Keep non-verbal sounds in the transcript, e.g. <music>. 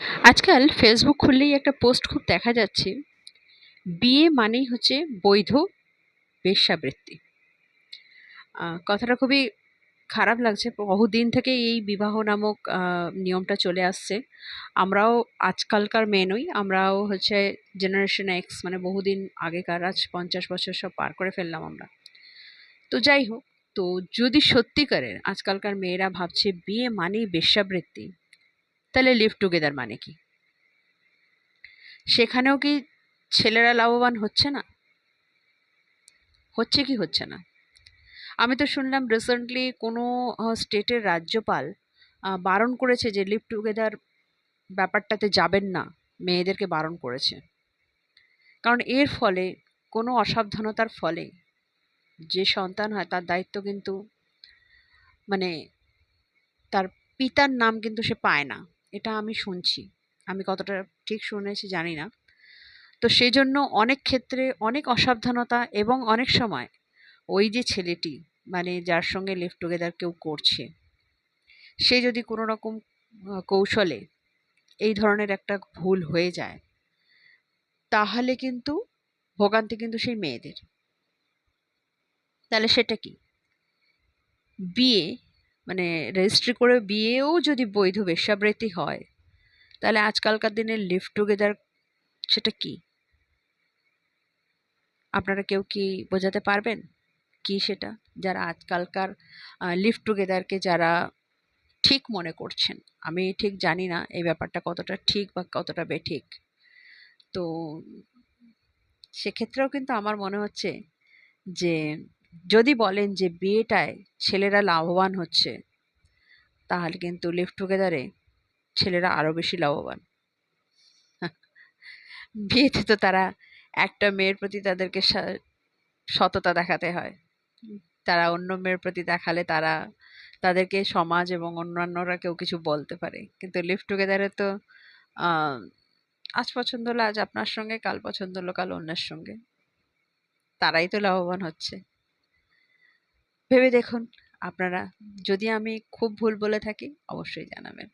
আজকাল ফেসবুক খুললেই একটা পোস্ট খুব দেখা যাচ্ছে। বিয়ে মানেই হচ্ছে বৈধ বেশ্যাবৃত্তি। আহ, কথাটা খুবই খারাপ লাগছে। বহুদিন থেকে এই বিবাহ নামক আহ, নিয়মটা চলে আসছে। আমরাও আজকালকার মেয়ে নই আমরাও হচ্ছে জেনারেশন এক্স মানে বহুদিন আগেকার আজ পঞ্চাশ বছর সব পার করে ফেললাম আমরা। তো যাই হোক তো যদি সত্যিকারের আজকালকার মেয়েরা ভাবছে বিয়ে মানেই বেশ্যাবৃত্তি তাহলে লিভ টুগেদার মানে কি? সেখানেও কি ছেলেরা লাভবান হচ্ছে না? হচ্ছে কি হচ্ছে না? আমি তো শুনলাম রিসেন্টলি কোনো স্টেটের রাজ্যপাল বারণ করেছে যে লিভ টুগেদার ব্যাপারটাতে যাবেন না, মেয়েদেরকে বারণ করেছে। কারণ এর ফলে, কোনো অসাবধানতার ফলে, যে সন্তান হয় তার দায়িত্ব কিন্তু মানে তার পিতার নাম কিন্তু সে পায় না। এটা আমি শুনছি। আমি কতটা ঠিক শুনেছি জানি না। তো সেই জন্য অনেক ক্ষেত্রে অনেক অসাবধানতা এবং অনেক সময় ওই যে ছেলেটি মানে যার সঙ্গে লিভ টুগেদার কেউ করছে, সে যদি কোনো রকম কৌশলে এই ধরনের একটা ভুল হয়ে যায়, তাহলে কিন্তু ভোগান্তি কিন্তু সেই মেয়েদের। তাহলে সেটা কি? বিয়ে মানে রেজিস্ট্রি করে বিয়েও যদি বৈধ বেশ্যাবৃত্তি হয়, তাহলে আজকালকার দিনে লিভ টুগেদার সেটা কি? আপনারা কেউ কি বোঝাতে পারবেন? কি সেটা? যারা আজকালকার লিভ টুগেদারকে যারা ঠিক মনে করছেন। আমি ঠিক জানি না এই ব্যাপারটা কতটা ঠিক বা কতটা বেঠিক। তো সেক্ষেত্রেও কিন্তু আমার মনে হচ্ছে যে যদি বলেন যে বিয়েটায় ছেলেরা লাভবান হচ্ছে, তাহলে কিন্তু লিভ টুগেদারে ছেলেরা আরও বেশি লাভবান। <laughs> বিয়েতে তো তারা একটা মেয়ের প্রতি তাদেরকে সততা দেখাতে হয়। তারা অন্য মেয়ের প্রতি দেখালে তারা তাদেরকে সমাজ এবং অন্যান্যরা কেউ কিছু বলতে পারে। কিন্তু লিভ টুগেদারে তো আজ পছন্দ হলো, আজ আপনার সঙ্গে, কাল পছন্দ হলো, কাল অন্যের সঙ্গে। তারাই তো লাভবান হচ্ছে। ভেবে দেখুন। আপনারা যদি আমি খুব ভুল বলে থাকি অবশ্যই জানাবেন।